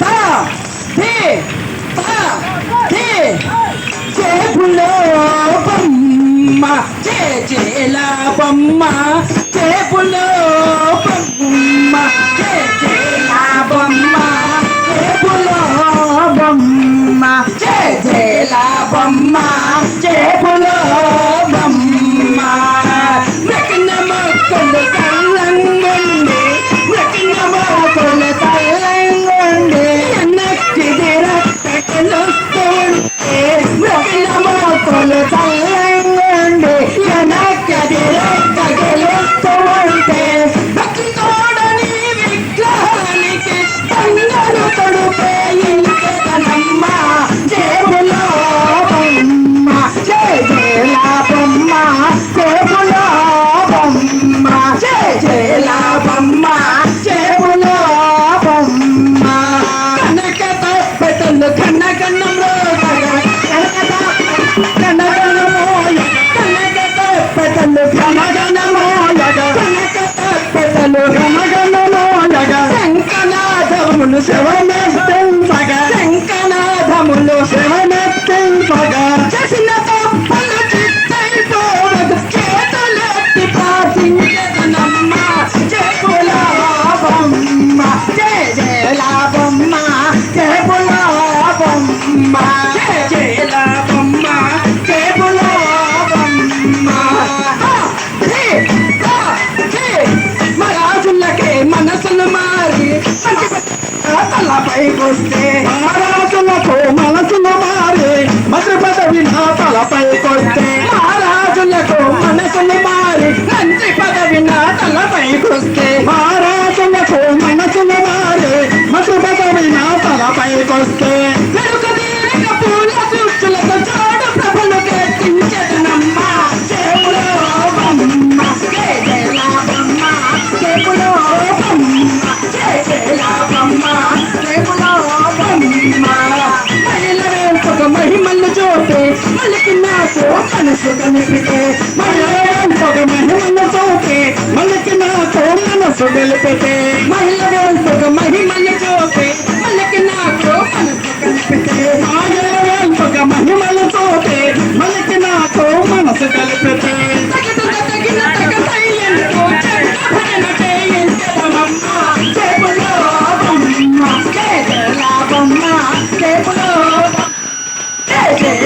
ท่าที่ท่าทีเจ็บโลบัมมาเจเจลาบัมมาเจ็บโล Canadá. sé. మను సుఖమిపితే మహిళతో మహిమను చూపే మళ్ళకి నాతో మనసు గెలిపితే మహిళతో మహిమను చూపే మళ్ళకి నాతో మనసు గెలిపితే మహిళతో మహిమను చూపే మళ్ళకి నాతో మనసు గెలిపితే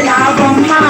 లాభమ్మా